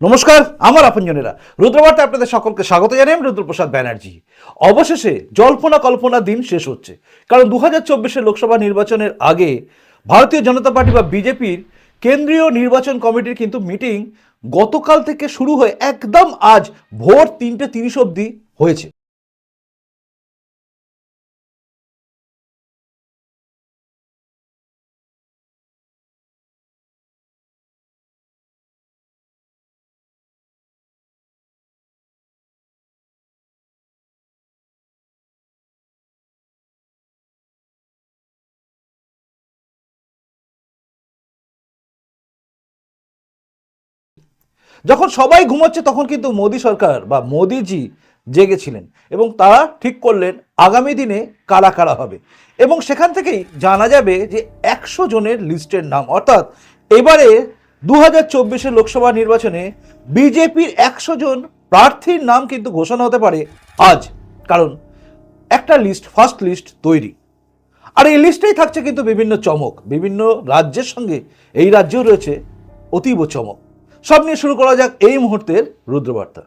নমস্কার, আমার আপনজনেরা। রুদ্রবার্তা আপনাদের সকলকে স্বাগত জানাই আমি রুদ্রপ্রসাদ ব্যানার্জি। অবশেষে জল্পনা কল্পনা দিন শেষ হচ্ছে, কারণ দু হাজার লোকসভা নির্বাচনের আগে ভারতীয় জনতা পার্টি বা বিজেপির কেন্দ্রীয় নির্বাচন কমিটির কিন্তু মিটিং গতকাল থেকে শুরু হয়ে একদম আজ ভোর তিনটে তিরিশ অবধি হয়েছে। যখন সবাই ঘুমাচ্ছে, তখন কিন্তু মোদী সরকার বা মোদিজি জেগেছিলেন এবং তারা ঠিক করলেন, আগামী দিনে কারা কারা হবে। এবং সেখান থেকেই জানা যাবে যে একশো জনের লিস্টের নাম, অর্থাৎ এবারে দু হাজার লোকসভা নির্বাচনে বিজেপির একশো জন প্রার্থীর নাম কিন্তু ঘোষণা হতে পারে আজ। কারণ একটা লিস্ট, ফার্স্ট লিস্ট তৈরি। আর এই লিস্টেই থাকছে কিন্তু বিভিন্ন চমক। বিভিন্ন রাজ্যের সঙ্গে এই রাজ্যেও রয়েছে অতীব চমক। সব নিয়ে শুরু করা যাক এই মুহূর্তের রুদ্রবার্তা।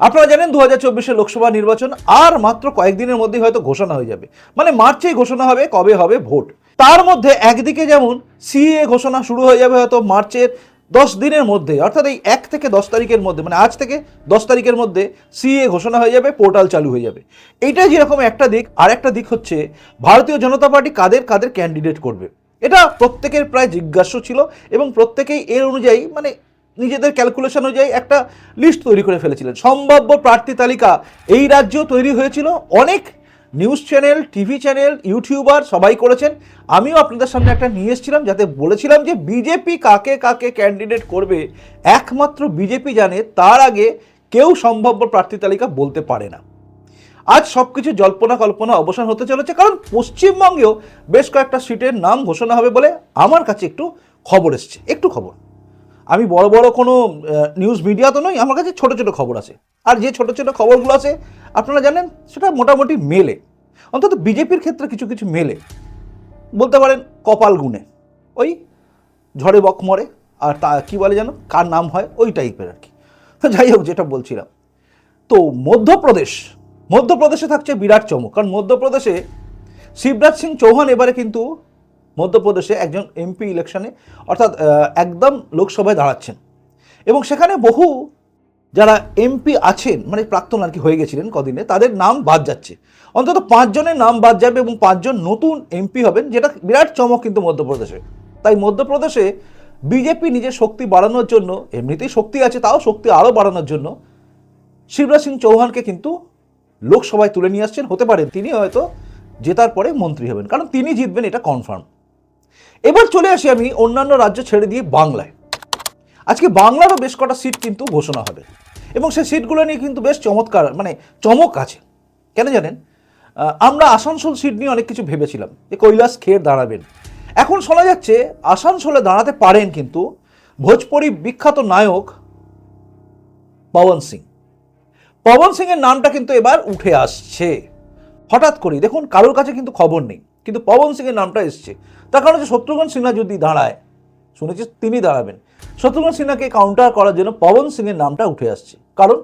আপনারা জানেন দু হাজার লোকসভা নির্বাচন আর মাত্র কয়েকদিনের মধ্যেই হয়তো ঘোষণা হয়ে যাবে। মানে মার্চেই ঘোষণা হবে, কবে হবে ভোট। তার মধ্যে একদিকে যেমন সিএ ঘোষণা শুরু হয়ে যাবে হয়তো মার্চের দশ দিনের মধ্যে, অর্থাৎ এই এক থেকে দশ তারিখের মধ্যে মানে আজ থেকে দশ তারিখের মধ্যে সিএ ঘোষণা হয়ে যাবে, পোর্টাল চালু হয়ে যাবে। এইটাই যেরকম একটা দিক আর একটা দিক হচ্ছে ভারতীয় জনতা পার্টি কাদের কাদের ক্যান্ডিডেট করবে? এটা প্রত্যেকের প্রায় জিজ্ঞাস্য ছিল এবং প্রত্যেকেই এর অনুযায়ী মানে নিজেদের ক্যালকুলেশন অনুযায়ী একটা লিস্ট তৈরি করে ফেলেছিলেন। সম্ভাব্য প্রার্থী তালিকা এই রাজ্যেও তৈরি হয়েছিল। অনেক news channel, TV channel, YouTuber সবাই করেছেন। আমিও আপনাদের সামনে একটা নিয়ে এসেছিলাম, যাতে বলেছিলাম যে বিজেপি কাকে কাকে ক্যান্ডিডেট করবে, একমাত্র বিজেপি জানে, তার আগে কেউ সম্ভাব্য প্রার্থী তালিকা বলতে পারে না। আজ সব কিছু জল্পনা কল্পনা অবসান হতে চলেছে, কারণ পশ্চিমবঙ্গেও বেশ কয়েকটা সিটের নাম ঘোষণা হবে বলে আমার কাছে একটু খবর এসছে, একটু খবর। আমি বড় বড় কোনো নিউজ মিডিয়া তো নই, আমার কাছে ছোট ছোট খবর আছে। আর যে ছোট ছোট খবরগুলো আছে, আপনারা জানেন, সেটা মোটামুটি মেলে। অন্তত বিজেপির ক্ষেত্রে কিছু কিছু মেলে। বলতে পারেন, কপাল গুনে। ওই ঝড়ে বক মরে, আর তা, কী বলে যেন, কার নাম হয়, ওই টাইপের আর কি। যাই হোক, যেটা বলছিলাম। তো মধ্যপ্রদেশ, মধ্যপ্রদেশে থাকছে বিরাট চমক। কারণ মধ্যপ্রদেশে শিবরাজ সিং চৌহান এবারে কিন্তু মধ্যপ্রদেশে একজন এমপি ইলেকশনে, অর্থাৎ একদম লোকসভায় দাঁড়াচ্ছেন। এবং সেখানে বহু যারা এমপি আছেন মানে প্রাক্তন আর কি হয়ে গেছিলেন কদিনে, তাদের নাম বাদ যাচ্ছে। অন্তত পাঁচজনের নাম বাদ যাবে এবং পাঁচজন নতুন এমপি হবেন, যেটা বিরাট চমক কিন্তু মধ্যপ্রদেশে। তাই মধ্যপ্রদেশে বিজেপি নিজের শক্তি বাড়ানোর জন্য, এমনিতেই শক্তি আছে, তাও শক্তি আরও বাড়ানোর জন্য, শিবরাজ সিং চৌহানকে কিন্তু লোকসভায় তুলে নিয়ে আসছেন। হতে পারেন তিনি হয়তো জেতার পরে মন্ত্রী হবেন, কারণ তিনি জিতবেন, এটা কনফার্ম। এবার চলে আসি আমি অন্যান্য রাজ্য ছেড়ে দিয়ে বাংলায়। আজকে বাংলারও বেশ কটা সিট কিন্তু ঘোষণা হবে। এবং সেই সিটগুলো নিয়ে কিন্তু বেশ চমৎকার মানে চমক আছে। কেন জানেন? আমরা আসানসোল সিট নিয়ে অনেক কিছু ভেবেছিলাম যে কৈলাস খের দাঁড়াবেন। এখন শোনা যাচ্ছে আসানসোলে দাঁড়াতে পারেন কিন্তু ভোজপুরি বিখ্যাত নায়ক পবন সিং। পবন সিংয়ের নামটা কিন্তু এবার উঠে আসছে। হঠাৎ করে দেখুন, কারোর কাছে কিন্তু খবর নেই। কিন্তু পবন সিংয়ের নামটা এসছে। তার কারণ হচ্ছে শত্রুঘ্ন সিনহা যদি দাঁড়ায়, শুনেছি তিনি দাঁড়াবেন। শত্রুঘ্ন সিনহাকে কাউন্টার করার জন্য পবন সিংয়ের নামটা উঠে আসছে। কারণ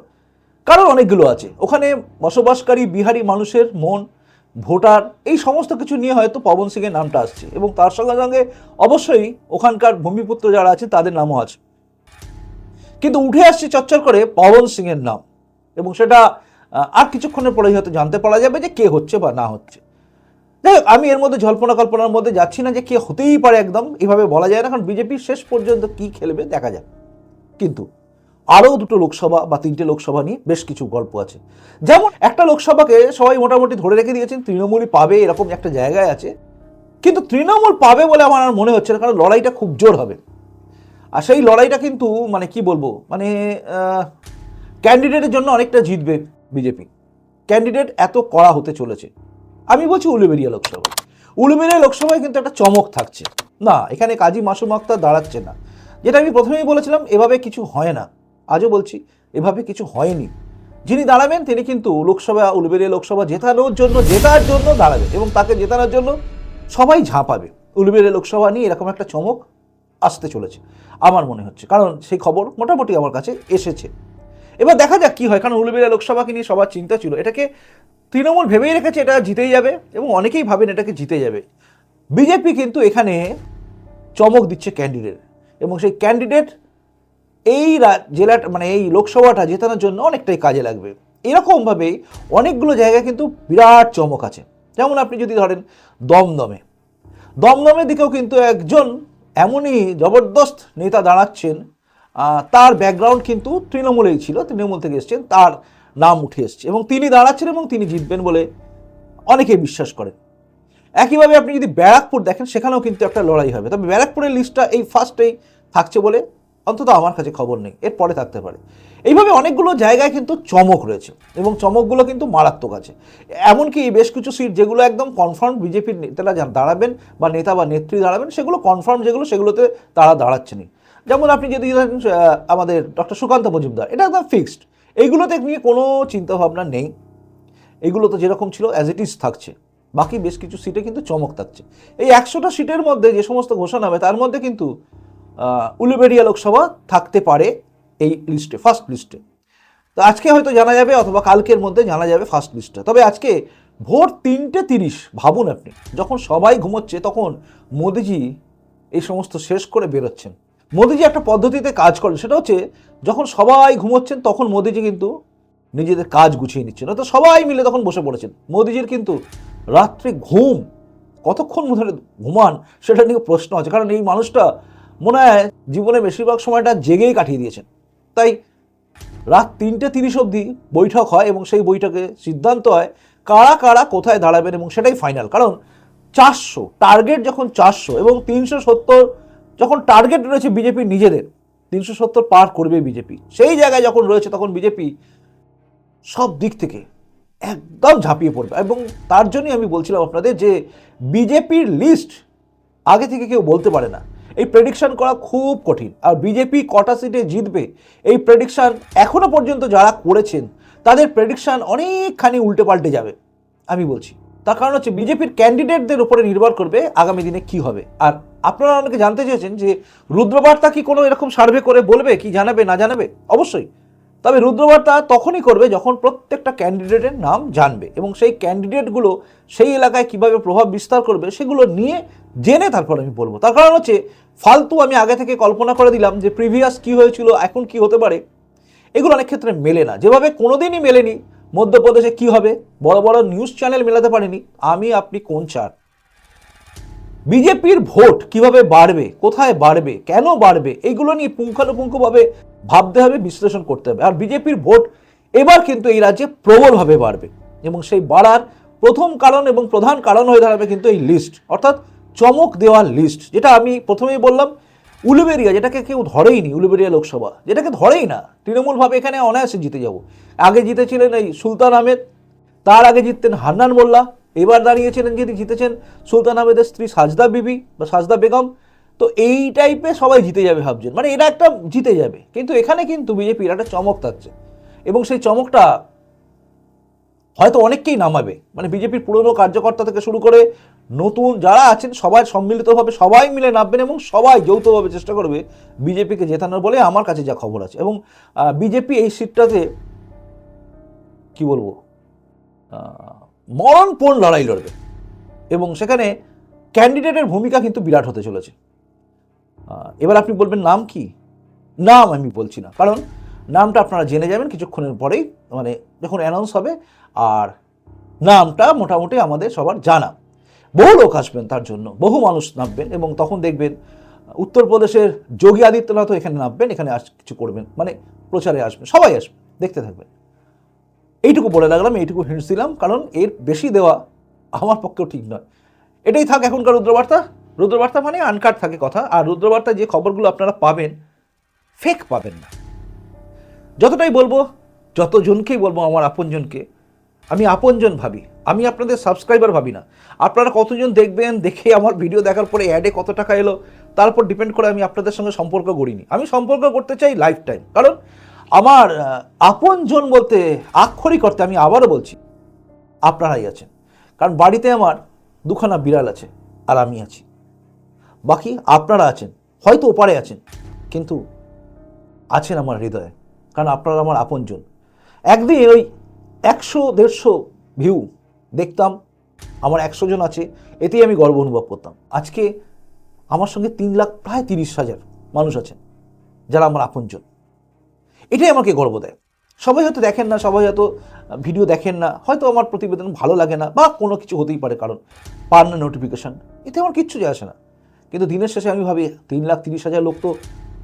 কারণ অনেকগুলো আছে। ওখানে বসবাসকারী বিহারি মানুষের মন, ভোটার, এই সমস্ত কিছু নিয়ে হয়তো পবন সিংয়ের নামটা আসছে। এবং তার সঙ্গে সঙ্গে অবশ্যই ওখানকার ভূমিপুত্র যারা আছে তাদের নামও আছে। কিন্তু উঠে আসছে চচ্চর করে পবন সিংয়ের নাম। এবং সেটা আর কিছুক্ষণের পরেই হয়তো জানতে পারা যাবে যে কে হচ্ছে বা না হচ্ছে। যাই আমি এর মধ্যে জল্পনা কল্পনার মধ্যে যাচ্ছি না যে কে হতেই পারে একদম, এভাবে বলা যায় না, কারণ বিজেপি শেষ পর্যন্ত কি খেলবে দেখা যাক। কিন্তু আরও দুটো লোকসভা বা তিনটে লোকসভা নিয়ে বেশ কিছু গল্প আছে। যেমন একটা লোকসভাকে সবাই মোটামুটি ধরে রেখে দিয়েছেন, তৃণমূলই পাবে, এরকম একটা জায়গায় আছে। কিন্তু তৃণমূল পাবে বলে আমার আর মনে হচ্ছে না, কারণ লড়াইটা খুব জোর হবে। আর সেই লড়াইটা কিন্তু মানে কি বলব মানে ক্যান্ডিডেটের জন্য অনেকটা জিতবে বিজেপি। ক্যান্ডিডেট এত কড়া হতে চলেছে। আমি বলছি উলুবেরিয়া লোকসভা উলুবেরিয়া লোকসভায় কিন্তু একটা চমক থাকছে। না, এখানে কাজী মাসুম আক্তার দাঁড়াচ্ছে না। যেটা আমি প্রথমেই বলেছিলাম, এভাবে কিছু হয় না। আজও বলছি, এভাবে কিছু হয়নি। যিনি দাঁড়াবেন, তিনি কিন্তু লোকসভা, উলবেড়িয়া লোকসভা জেতানোর জন্য, জেতার জন্য দাঁড়াবেন এবং তাকে জেতানোর জন্য সবাই ঝাঁপাবে। উলবেড়িয়া লোকসভা নিয়ে এরকম একটা চমক আসতে চলেছে, আমার মনে হচ্ছে। কারণ সেই খবর মোটামুটি আমার কাছে এসেছে। এবার দেখা যাক কি হয়, কারণ উলবেড়িয়া লোকসভাকে নিয়ে সবার চিন্তা ছিল। এটাকে তৃণমূল ভেবেই রেখেছে এটা জিতেই যাবে এবং অনেকেই ভাবেন এটাকে জিতে যাবে। বিজেপি কিন্তু এখানে চমক দিচ্ছে ক্যান্ডিডেট এবং সেই ক্যান্ডিডেট এই জেলাটা মানে এই লোকসভাটা জেতানোর জন্য অনেকটাই কাজে লাগবে। এরকমভাবেই অনেকগুলো জায়গায় কিন্তু বিরাট চমক আছে। যেমন আপনি যদি ধরেন দমদমে। দমদমের দিকেও কিন্তু একজন এমনই জবরদস্ত নেতা দাঁড়াচ্ছেন তার ব্যাকগ্রাউন্ড কিন্তু তৃণমূলেই ছিল, তৃণমূল থেকে এসছেন, তার নাম উঠে এসছে এবং তিনি দাঁড়াচ্ছেন এবং তিনি জিতবেন বলে অনেকে বিশ্বাস করেন। একইভাবে আপনি যদি ব্যারাকপুর দেখেন, সেখানেও কিন্তু একটা লড়াই হবে। তবে ব্যারাকপুরের লিস্টটা এই ফার্স্টেই থাকছে বলে অন্তত আমার কাছে খবর নেই, এর পরে থাকতে পারে। এইভাবে অনেকগুলো জায়গায় কিন্তু চমক রয়েছে এবং চমকগুলো কিন্তু মারাত্মক আছে। এমনকি বেশ কিছু সিট যেগুলো একদম কনফার্ম বিজেপির নেতারা দাঁড়াবেন বা নেতা বা নেত্রী দাঁড়াবেন, সেগুলো কনফার্ম যেগুলো, সেগুলোতে তারা দাঁড়াচ্ছেনই। যেমন আপনি যদি ধরেন আমাদের ডক্টর সুকান্ত মজুমদার, এটা একদম ফিক্সড এইগুলোতে নিয়ে কোনো চিন্তাভাবনা নেই। এগুলো তো যেরকম ছিল অ্যাজ ইট ইজ থাকছে। বাকি বেশ কিছু সিটে কিন্তু চমক থাকছে। এই একশোটা সিটের মধ্যে যে সমস্ত ঘোষণা হবে, তার মধ্যে কিন্তু উলুবেড়িয়া লোকসভা থাকতে পারে এই লিস্টে ফার্স্ট লিস্টে তো আজকে হয়তো জানা যাবে, অথবা কালকের মধ্যে জানা যাবে ফার্স্ট লিস্টে তবে আজকে ভোর তিনটে তিরিশ, ভাবুন আপনি, যখন সবাই ঘুমোচ্ছে, তখন মোদিজি এই সমস্ত শেষ করে বেরোচ্ছেন। মোদিজি একটা পদ্ধতিতে কাজ করেন সেটা হচ্ছে, যখন সবাই ঘুমোচ্ছেন, তখন মোদিজি কিন্তু নিজেদের কাজ গুছিয়ে নিচ্ছেন। তো সবাই মিলে তখন বসে পড়েছেন। মোদিজির কিন্তু রাত্রে ঘুম, কতক্ষণ ধরে ঘুমান, সেটা নিয়ে প্রশ্ন আছে। কারণ এই মানুষটা মনে হয় জীবনে বেশিরভাগ সময়টা জেগেই কাটিয়ে দিয়েছেন। তাই রাত তিনটে তিরিশ অবধি বৈঠক হয় এবং সেই বৈঠকে সিদ্ধান্ত হয় কারা কারা কোথায় দাঁড়াবেন এবং সেটাই ফাইনাল। কারণ চারশো, টার্গেট যখন চারশো এবং তিনশো সত্তর যখন টার্গেট রয়েছে বিজেপির নিজেদের, তিনশো সত্তর পার করবে বিজেপি, সেই জায়গায় যখন রয়েছে তখন বিজেপি সব দিক থেকে একদম ঝাঁপিয়ে পড়বে। এবং তার জন্যই আমি বলছিলাম আপনাদের যে বিজেপির লিস্ট আগে থেকে কেউ বলতে পারে না। এই প্রেডিকশান করা খুব কঠিন। আর বিজেপি কটা সিটে জিতবে, এই প্রেডিকশান এখনও পর্যন্ত যারা করেছেন, তাদের প্রেডিকশান অনেকখানি উল্টে পাল্টে যাবে, আমি বলছি। তার কারণ হচ্ছে বিজেপির ক্যান্ডিডেটদের উপরে নির্ভর করবে আগামী দিনে কি হবে। আর আপনারা অনেকে জানতে চেয়েছেন যে রুদ্রবার্তা কি কোনো এরকম সার্ভে করে বলবে, কি জানাবে, না জানাবে? অবশ্যই। তবে রুদ্রবার্তা তখনই করবে যখন প্রত্যেকটা ক্যান্ডিডেটের নাম জানবে এবং সেই ক্যান্ডিডেটগুলো সেই এলাকায় কীভাবে প্রভাব বিস্তার করবে সেগুলো নিয়ে জেনে তারপর আমি বলব। তার কারণ হচ্ছে ফালতু আমি আগে থেকে কল্পনা করে দিলাম যে প্রিভিয়াস কি হয়েছিল, এখন কি হতে পারে, এগুলো অনেক ক্ষেত্রে মেলে না। যেভাবে কোনোদিনই মেলেনি মধ্যপ্রদেশে কি হবে? বড় বড় নিউজ চ্যানেল মেলাতে পারেনি। আমি, আপনি কোন চার? বিজেপির ভোট কীভাবে বাড়বে? কোথায় বাড়বে? কেন বাড়বে? এইগুলো নিয়ে পুঙ্খানুপুঙ্খভাবে ভাবতে হবে, বিশ্লেষণ করতে হবে। আর বিজেপির ভোট এবার কিন্তু এই রাজ্যে প্রবলভাবে বাড়বে। এবং সেই বাড়ার প্রথম কারণ এবং প্রধান কারণ হয়ে দাঁড়াবে কিন্তু এই লিস্ট অর্থাৎ চমক দেওয়ার লিস্ট যেটা আমি প্রথমেই বললাম উলুবেরিয়া, যেটাকে কেউ ধরেই নি উলুবেরিয়া লোকসভা, যেটাকে ধরেই না, তৃণমূলভাবে এখানে অনায়াসে জিতে যাব। আগে জিতেছিলেন এই সুলতান আহমেদ, তার আগে জিততেন হান্নান মোল্লা, এবার দাঁড়িয়েছিলেন যিনি জিতেছেন সুলতান আহমেদের স্ত্রী সাজদা বিবি বা সাজদা বেগম। তো এই টাইপে সবাই জিতে যাবে ভাবছেন। মানে এরা একটা জিতে যাবে। কিন্তু এখানে কিন্তু বিজেপির একটা চমক থাকছে। এবং সেই চমকটা হয়তো অনেককেই নামাবে। মানে বিজেপির পুরনো কার্যকর্তা থেকে শুরু করে নতুন যারা আছেন, সবাই সম্মিলিতভাবে সবাই মিলে নামবেন এবং সবাই যৌথভাবে চেষ্টা করবে বিজেপিকে জেতানোর বলে আমার কাছে যা খবর আছে। এবং বিজেপি এই সিটটাতে, কি বলব মরণপণ লড়াই লড়বে। এবং সেখানে ক্যান্ডিডেটের ভূমিকা কিন্তু বিরাট হতে চলেছে। এবার আপনি বলবেন নাম কি? নাম আমি বলছি না। কারণ নামটা আপনারা জেনে যাবেন কিছুক্ষণের পরেই। মানে যখন অ্যানাউন্স হবে, আর নামটা মোটামুটি আমাদের সবার জানা। বহু লোক আসবেন তার জন্য, বহু মানুষ নামবেন এবং তখন দেখবেন উত্তরপ্রদেশের যোগী আদিত্যনাথও এখানে নামবেন, এখানে আস, কিছু করবেন মানে প্রচারে আসবেন, সবাই আসবেন, দেখতে থাকবেন। এইটুকু বলে রাখলাম, এইটুকু হিন্টস দিলাম, কারণ এর বেশি দেওয়া আমার পক্ষেও ঠিক নয়। এটাই থাক এখনকার রুদ্রবার্তা। রুদ্রবার্তা মানে আনকাট থাকে কথা, আর রুদ্রবার্তায় যে খবরগুলো আপনারা পাবেন ফেক পাবেন না। যতটাই বলব, যতজনকেই বলব, আমার আপনজনকে আমি আপনজন ভাবি, আমি আপনাদের সাবস্ক্রাইবার ভাবি না। আপনারা কতজন দেখবেন, দেখে আমার ভিডিও দেখার পরে অ্যাডে কত টাকা এলো তার উপর ডিপেন্ড করে আমি আপনাদের সঙ্গে সম্পর্ক গড়িনি। আমি সম্পর্ক করতে চাই লাইফ টাইম কারণ আমার আপনজন বলতে আক্ষরিক অর্থে আমি আবারও বলছি, আপনারাই আছেন। কারণ বাড়িতে আমার দুখানা বিড়াল আছে আর আমি আছি। বাকি আপনারা আছেন, হয়তো ওপারে আছেন, কিন্তু আছেন আমার হৃদয়ে, কারণ আপনারা আমার আপনজন। একদিন ওই একশো, দেড়শো ভিউ দেখতাম, আমার একশো জন আছে, এতেই আমি গর্ব অনুভব করতাম। আজকে আমার সঙ্গে তিন লাখ, প্রায় তিরিশ হাজার মানুষ আছেন, যারা আমার আপনজন। এটাই আমাকে গর্ব দেয়। সবাই হয়তো দেখেন না, সবাই হয়তো ভিডিও দেখেন না, হয়তো আমার প্রতিবেদন ভালো লাগে না, বা কোনো কিছু হতেই পারে, কারণ পান না নোটিফিকেশান এতে আমার কিচ্ছু যায় আসে না। কিন্তু দিনের শেষে আমি ভাবি, তিন লাখ, তিরিশ হাজার লোক তো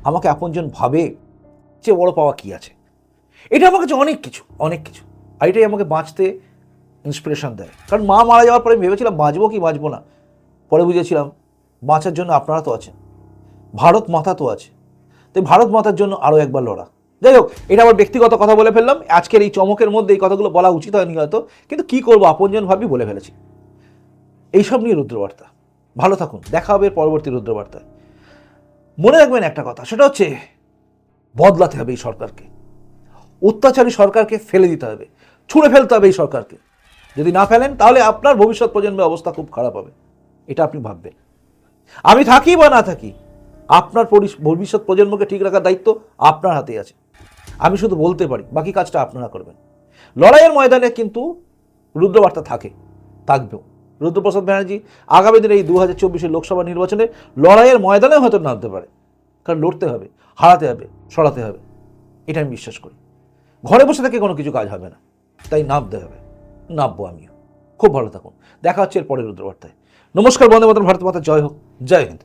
আমাকে আপনজন ভাবে, চেয়ে বড় পাওয়া কি আছে? এটা আমার কাছে অনেক কিছু অনেক কিছু। আর এটাই আমাকে বাঁচতে ইন্সপিরেশন দেয়। কারণ মা মারা যাওয়ার পরে ভেবেছিলাম, বাঁচবো কি বাঁচবো না? পরে বুঝেছিলাম, বাঁচার জন্য আপনারা তো আছেন। ভারত মাতা তো আছে। তাই ভারত মাতার জন্য আরও একবার লড়া। যাই হোক, এটা আমার ব্যক্তিগত কথা বলে ফেললাম। আজকের এই চমকের মধ্যে এই কথাগুলো বলা উচিত হয়নি হয়তো, কিন্তু কি করব আপনজন ভাবি বলে ফেলেছি। এইসব নিয়ে রুদ্রবার্তা। ভালো থাকুন। দেখা হবে পরবর্তী রুদ্রবার্তায়। মনে রাখবেন একটা কথা, সেটা হচ্ছে, বদলাতে হবে এই সরকারকে। অত্যাচারী সরকারকে ফেলে দিতে হবে। ছুঁড়ে ফেলতে হবে এই সরকারকে। যদি না ফেলেন, তাহলে আপনার ভবিষ্যৎ প্রজন্মের অবস্থা খুব খারাপ হবে। এটা আপনি ভাববেন। আমি থাকি বা না থাকি, আপনার ভবিষ্যৎ প্রজন্মকে ঠিক রাখার দায়িত্ব আপনার হাতেই আছে। আমি শুধু বলতে পারি, বাকি কাজটা আপনারা করবেন। লড়াইয়ের ময়দানে কিন্তু রুদ্রবার্তা থাকে, থাকবেও। রুদ্রপ্রসাদ ব্যানার্জি আগামী দিনে এই দু হাজার চব্বিশের লোকসভা নির্বাচনে লড়াইয়ের ময়দানে হয়তো নামতে পারে। কারণ লড়তে হবে, হারাতে হবে, সরাতে হবে। এটা আমি বিশ্বাস করি। ঘরে বসে থেকে কোনো কিছু কাজ হবে না। তাই নামতে হবে। নামবো আমিও। খুব ভালো থাকুন। দেখা হচ্ছে এর পরের রুদ্রবার্তায়। নমস্কার, বন্দে মাতরম, ভারত মাতা, জয় হোক। জয় হিন্দ।